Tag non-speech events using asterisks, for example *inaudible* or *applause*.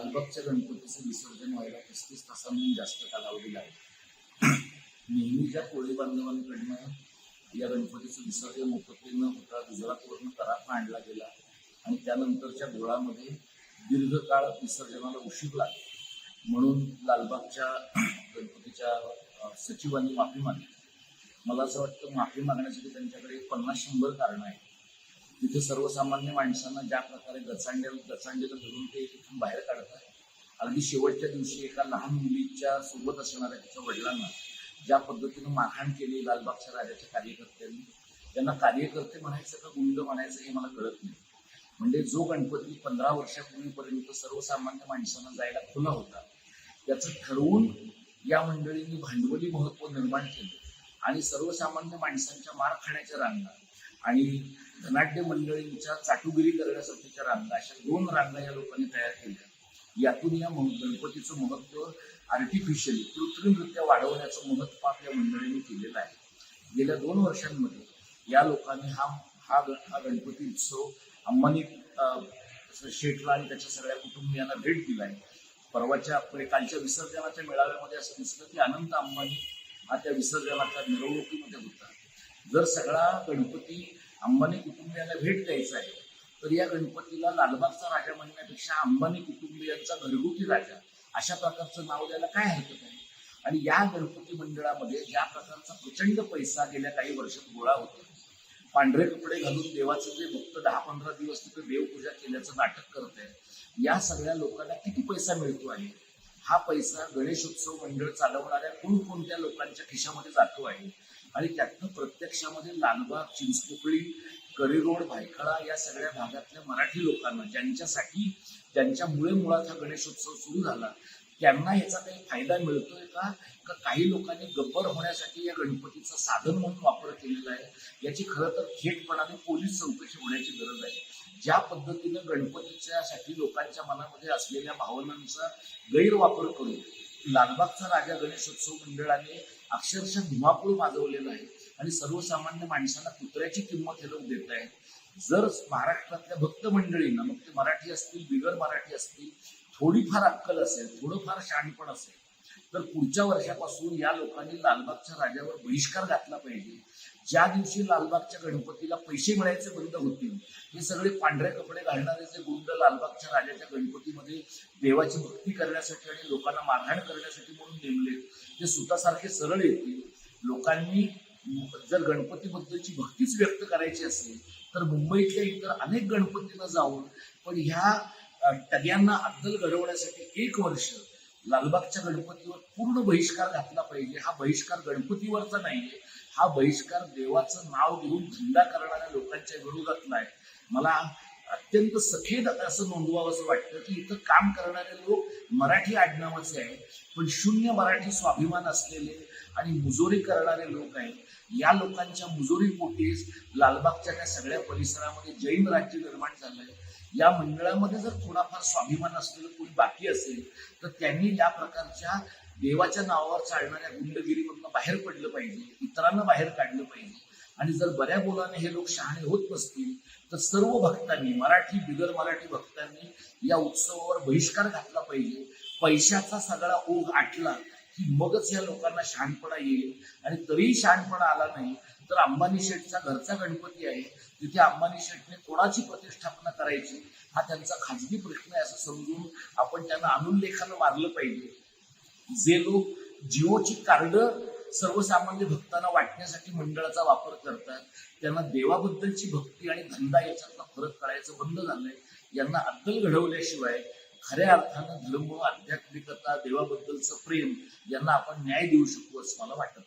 लालबागच्या गणपतीचं विसर्जन व्हायला पस्तीस तासांहून जास्त कालावधी लागला. *clears throat* नेहमीच्या कोळी बांधवांकडनं या गणपतीचं विसर्जन मोफते न होता गुजरातवरून करार आणला गेला आणि त्यानंतरच्या गोळामध्ये दीर्घकाळ विसर्जनाला उशीर लागला. म्हणून लालबागच्या *clears throat* गणपतीच्या सचिवांनी माफी मागितली. मला असं वाटतं माफी मागण्यासाठी त्यांच्याकडे पन्नास शंभर कारणं आहेत. तिथे सर्वसामान्य माणसांना ज्या प्रकारे गचांड्या गचांडीला धरून ते तिथून बाहेर काढतात. अगदी शेवटच्या दिवशी एका लहान मुलीच्या सोबत असणाऱ्या तिच्या वडिलांना ज्या पद्धतीनं मारहाण केली लालबागच्या राजाच्या कार्यकर्त्यांनी त्यांना कार्यकर्ते म्हणायचं का गुंड म्हणायचं हे मला कळत नाही. म्हणजे जो गणपती पंधरा वर्षापूर्वीपर्यंत सर्वसामान्य माणसांना जायला खुला होता त्याचं ठरवून या मंडळींनी भांडवली महत्त्व निर्माण केलं आणि सर्वसामान्य माणसांच्या मार खाण्याच्या रांगा आणि धनाट्य मंडळींच्या चाटुगिरी करण्यासाठीच्या रांगा अशा दोन रांगा या लोकांनी तयार केल्या. यातून या गणपतीचं महत्त्व आर्टिफिशियली कृत्रिमरित्या वाढवण्याचं महत्त्व आपल्या मंडळींनी केलेलं आहे. गेल्या दोन वर्षांमध्ये या लोकांनी हा हा हा गणपती उत्सव अंबानी शेठला आणि त्याच्या सगळ्या कुटुंबियांना भेट दिलाय परवाच्या आपल्या कालच्या विसर्जनाच्या मेळाव्यामध्ये असं दिसलं की अनंत अंबानी हा त्या विसर्जनाच्या मिरवणुकीमध्ये होता. जर सगळा गणपती अंबानी कुटुंबियांना भेट द्यायचा आहे तर या गणपतीला लालबागचा राजा म्हणण्यापेक्षा अंबानी कुटुंबियांचा घरगुती राजा अशा प्रकारचं नाव द्यायला काय हरकत आहे? आणि या गणपती मंडळामध्ये ज्या प्रकारचा प्रचंड पैसा गेल्या काही वर्षात गोळा होतो पांढरे कपडे घालून देवाचे जे भक्त दहा पंधरा दिवस तिथे देवपूजा केल्याचं नाटक करत आहे या सगळ्या लोकांना किती पैसा मिळतो आहे? हा पैसा गणेशोत्सव मंडळ चालवणाऱ्या कोणकोणत्या लोकांच्या खिशामध्ये जातो आहे? आणि त्यातनं प्रत्यक्षामध्ये लालबाग चिंचपोकळी करिरोड भायखळा या सगळ्या भागातल्या मराठी लोकांना ज्यांच्यासाठी ज्यांच्यामुळे मुळात हा गणेशोत्सव सुरू झाला त्यांना याचा काही फायदा मिळतोय का? का काही लोकांनी गब्बर होण्यासाठी या गणपतीचा साधन म्हणून वापर केलेला आहे? याची खरं तर थेटपणाने पोलीस चौकशी होण्याची गरज आहे. ज्या पद्धतीनं गणपतीच्या साठी लोकांच्या मनामध्ये असलेल्या भावनांचा गैरवापर करून लालबागचा राजा गणेशोत्सव मंडळाने अक्षरशः धुमाकूळ माजवलेला आहे आणि सर्वसामान्य माणसांना कुत्र्याची किंमत हे लोक देत आहेत. जर महाराष्ट्रातल्या भक्त मंडळींना मग ते मराठी असतील बिगर मराठी असतील थोडीफार अक्कल असेल थोडंफार शहाणपण असेल तर पुढच्या वर्षापासून या लोकांनी लालबागच्या राजावर बहिष्कार घातला पाहिजे. ज्या दिवशी लालबागच्या गणपतीला पैसे मिळायचे बंद होतील हे सगळे पांढरे कपडे घालणारे जे गुंड लालबागच्या राजाच्या गणपतीमध्ये देवाची भक्ती करण्यासाठी आणि लोकांना मारहाण करण्यासाठी म्हणून नेमले ते सुतासारखे सरळ येतील. लोकांनी जर गणपतीबद्दलची भक्तीच व्यक्त करायची असेल तर मुंबईतल्या इतर अनेक गणपतींना जाऊन पण ह्या टग्यांना अद्दल घडवण्यासाठी एक वर्ष लालबागच्या गणपतीवर पूर्ण बहिष्कार घातला पाहिजे. हा बहिष्कार गणपतीवरचा नाहीये. हा बहिष्कार देवाचं नाव घेऊन धंदा करणाऱ्या लोकांच्या विरोधातला आहे. मला अत्यंत सखेद असं नोंदवावं असं वाटतं की इथं काम करणारे लोक मराठी आडनावाचे आहेत पण शून्य मराठी स्वाभिमान असलेले आणि मुजोरी करणारे लोक आहेत. या लोकांच्या मुजोरी पोटीस लालबागच्या त्या सगळ्या परिसरामध्ये जैन राज्य निर्माण झालंय. या मंडळामध्ये जर थोडाफार स्वाभिमान असलेलं कोणी बाकी असेल तर त्यांनी या प्रकारच्या देवाच्या नावावर चालणाऱ्या गुंडगिरीमधनं बाहेर पडलं पाहिजे इतरांना बाहेर काढलं पाहिजे. आणि जर बऱ्या बोलाने हे लोक शहाणे होत नसतील तर सर्व भक्तांनी मराठी बिगर मराठी भक्तांनी या उत्सवावर बहिष्कार घातला पाहिजे. पैशाचा सगळा ओघ आटला की मगच या लोकांना शहाणपणा येईल. आणि तरीही शहाणपणा आला नाही तर अंबानी शेठचा घरचा गणपती आहे. तिथे अंबानी शेठने कोणाची प्रतिष्ठापना करायची? हा त्यांचा खाजगी प्रश्न आहे असं समजून आपण त्यांना अनुल्लेखानं मारलं पाहिजे. जे लोक जिओची कार्ड सर्वसामान्य भक्तांना वाटण्यासाठी मंडळाचा वापर करतात त्यांना देवाबद्दलची भक्ती आणि धंदा याच्यातला फरक कळायचं बंद झालंय. यांना अद्दल घडवल्याशिवाय खऱ्या अर्थानं धर्म आध्यात्मिकता देवाबद्दलचं प्रेम यांना आपण न्याय देऊ शकू असं मला वाटत.